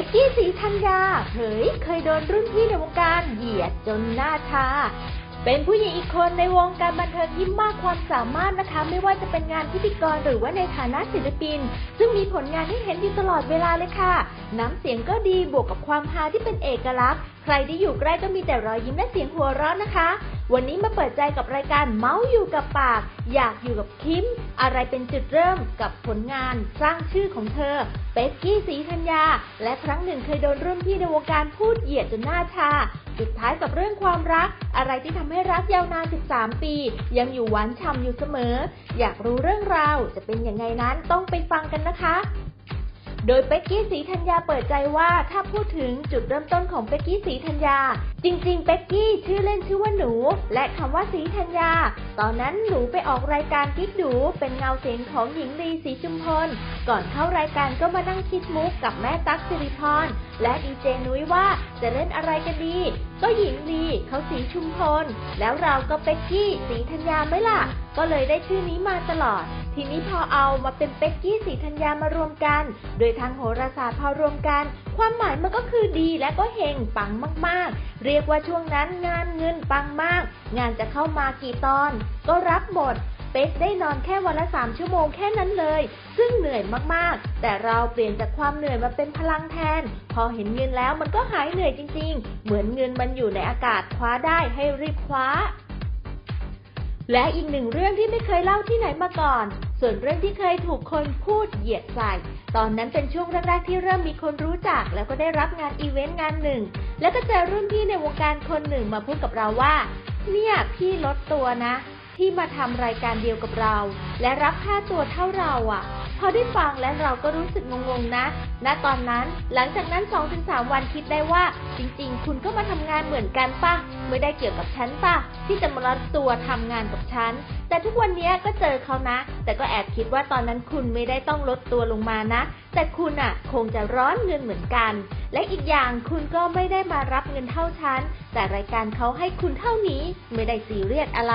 กกี้สีธัญญาเผยเคยโดนรุ่นพี่ในวงการเหยียดจนหน้าชา เป็นผู้หญิงอีกคนในวงการบันเทิงที่มากความสามารถนะคะ ไม่ว่าจะเป็นงานพิธีกรหรือว่าในฐานะศิลปิน ซึ่งมีผลงานให้เห็นอยู่ตลอดเวลาเลยค่ะ น้ำเสียงก็ดีบวกกับความฮาที่เป็นเอกลักษณ์ใครที่อยู่ใกล้ก็มีแต่รอยยิ้มและเสียงหัวเราะนะคะ วันนี้มาเปิดใจกับรายการเมาส์อยู่กับปาก อยากอยู่กับคิม อะไรเป็นจุดเริ่มกับผลงาน สร้างชื่อของเธอ เป็กกี้สีธัญญา และครั้งหนึ่งเคยโดนรุ่นพี่ในวงการพูดเหยียดจนหน้าชาสุดท้ายกับเรื่องความรัก อะไรที่ทำให้รักยาวนาน 13 ปี ยังอยู่หวานฉ่ำอยู่เสมอ อยากรู้เรื่องราวจะเป็นยังไงนั้นต้องไปฟังกันนะคะ โดยเป็กกี้สีธัญญาเปิดใจว่าถ้าพูดถึงจุดเริ่มต้นของเป็กกี้สีธัญญา จริงๆเป็กกี้ชื่อเล่นชื่อว่าหนู และคำว่าสีธัญญา ตอนนั้นหนูไปออกรายการกิ๊กดูเป็นเงาเสียงของหญิงลีสีชุมพล ก่อนเข้ารายการก็มานั่งคิดมุกกับแม่ตั๊กสิริพรและดีเจนุ้ยว่าจะเล่นอะไรกันดี ก็หญิงลีเขาสีชุมพล แล้วเราก็เป็กกี้สีธัญญาไหมล่ะก็เลยได้ชื่อนี้มาตลอด ทีนี้พอเอามาเป็นเป็กกี้สีธัญญามารวมกัน โดยทางโหราศาสตร์พอรวมกัน ความหมายมันก็คือดีและก็เฮงปังมากๆ เรียกว่าช่วงนั้นงานเงินปังมาก งานจะเข้ามากี่ตอน ก็รับหมดเป็กได้นอนแค่วันละสามชั่วโมงแค่นั้นเลย ซึ่งเหนื่อยมากๆ แต่เราเปลี่ยนจากความเหนื่อยมาเป็นพลังแทน พอเห็นเงินแล้วมันก็หายเหนื่อยจริง ๆ เหมือนเงินมันอยู่ในอากาศคว้าได้ให้รีบคว้า และอีกหนึ่งเรื่องที่ไม่เคยเล่าที่ไหนมาก่อน ส่วนเรื่องที่เคยถูกคนพูดเหยียดใส่ ตอนนั้นเป็นช่วงแรกๆที่เริ่มมีคนรู้จัก แล้วก็ได้รับงานอีเวนต์งานหนึ่ง แล้วก็เจอรุ่นพี่ในวงการคนหนึ่งมาพูดกับเราว่า เนี่ยพี่ลดตัวนะ ที่มาทำรายการเดียวกับเรา และรับค่าตัวเท่าเราอะ่ะ อได้ฟังแล้วเราก็รู้สึกงงๆนะ ณ ตอนนั้น หลังจากนั้น 2-3 วันคิดได้ว่า จริงๆ คุณก็มาทำงานเหมือนกันป่ะ ไม่ได้เกี่ยวกับฉันป่ะ ที่จะมาลดตัวทำงานกับฉัน แต่ทุกวันนี้ก็เจอเขานะ แต่ก็แอบคิดว่าตอนนั้นคุณไม่ได้ต้องลดตัวลงมานะ แต่คุณอะ คงจะร้อนเงินเหมือนกัน และอีกอย่างคุณก็ไม่ได้มารับเงินเท่าฉัน แต่รายการเขาให้คุณเท่านี้ ไม่ได้ซีเรียสอะไร